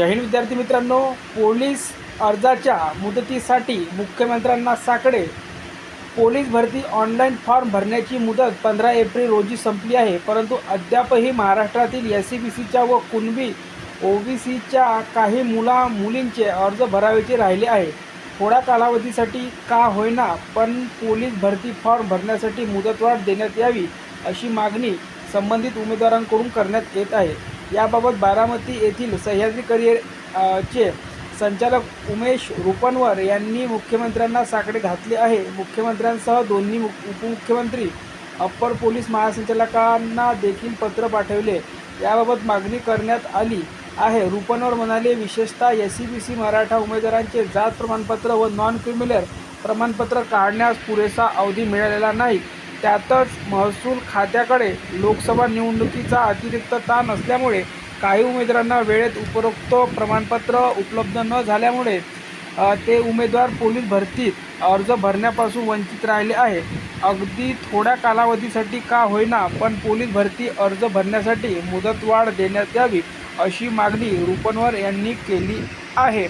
जय हिंद विद्यार्थी मित्रांनो. पोलीस अर्जाच्या मुदतीसाठी मुख्यमंत्र्यांना साकडे. पोलीस भरती ऑनलाईन फॉर्म भरण्याची मुदत पंधरा एप्रिल रोजी संपली आहे. परंतु अद्यापही महाराष्ट्रातील एस सी बी सीच्या व कुणबी ओ बी सीच्या काही मुला मुलींचे अर्ज भरावेचे राहिले आहे. थोड्या कालावधीसाठी का होईना पण पोलीस भरती फॉर्म भरण्यासाठी मुदतवाढ देण्यात यावी अशी मागणी संबंधित उमेदवारांकडून करण्यात येत आहे. याबाबत बारामती येथील सह्याद्री करिअर चे संचालक उमेश रुपनवर यांनी मुख्यमंत्र्यांना साकडे घातले आहे. मुख्यमंत्र्यांसह दोन्ही उपमुख्यमंत्री अप्पर पोलीस महासंचालकांना देखील पत्र पाठवले. याबाबत मागणी करण्यात आली आहे. रुपनवर म्हणाले विशेषतः S C B C Maratha उमेदवारांचे जात प्रमाणपत्र व नॉन क्रिमिनल प्रमाणपत्र काढण्यास पुरेसा अवधी मिळालेला नाही. त्यातच महसूल खात्याकडे लोकसभा निवडणुकीचा अतिरिक्त ताण असल्यामुळे काही उमेदवारांना वेळेत उपरोक्त प्रमाणपत्र उपलब्ध न झाल्यामुळे ते उमेदवार पोलीस भरतीत अर्ज भरण्यापासून वंचित राहिले आहे. अगदी थोड्या कालावधीसाठी का होईना पण पोलीस भरती अर्ज भरण्यासाठी मुदतवाढ देण्यात यावी अशी मागणी रुपनवर यांनी केली आहे.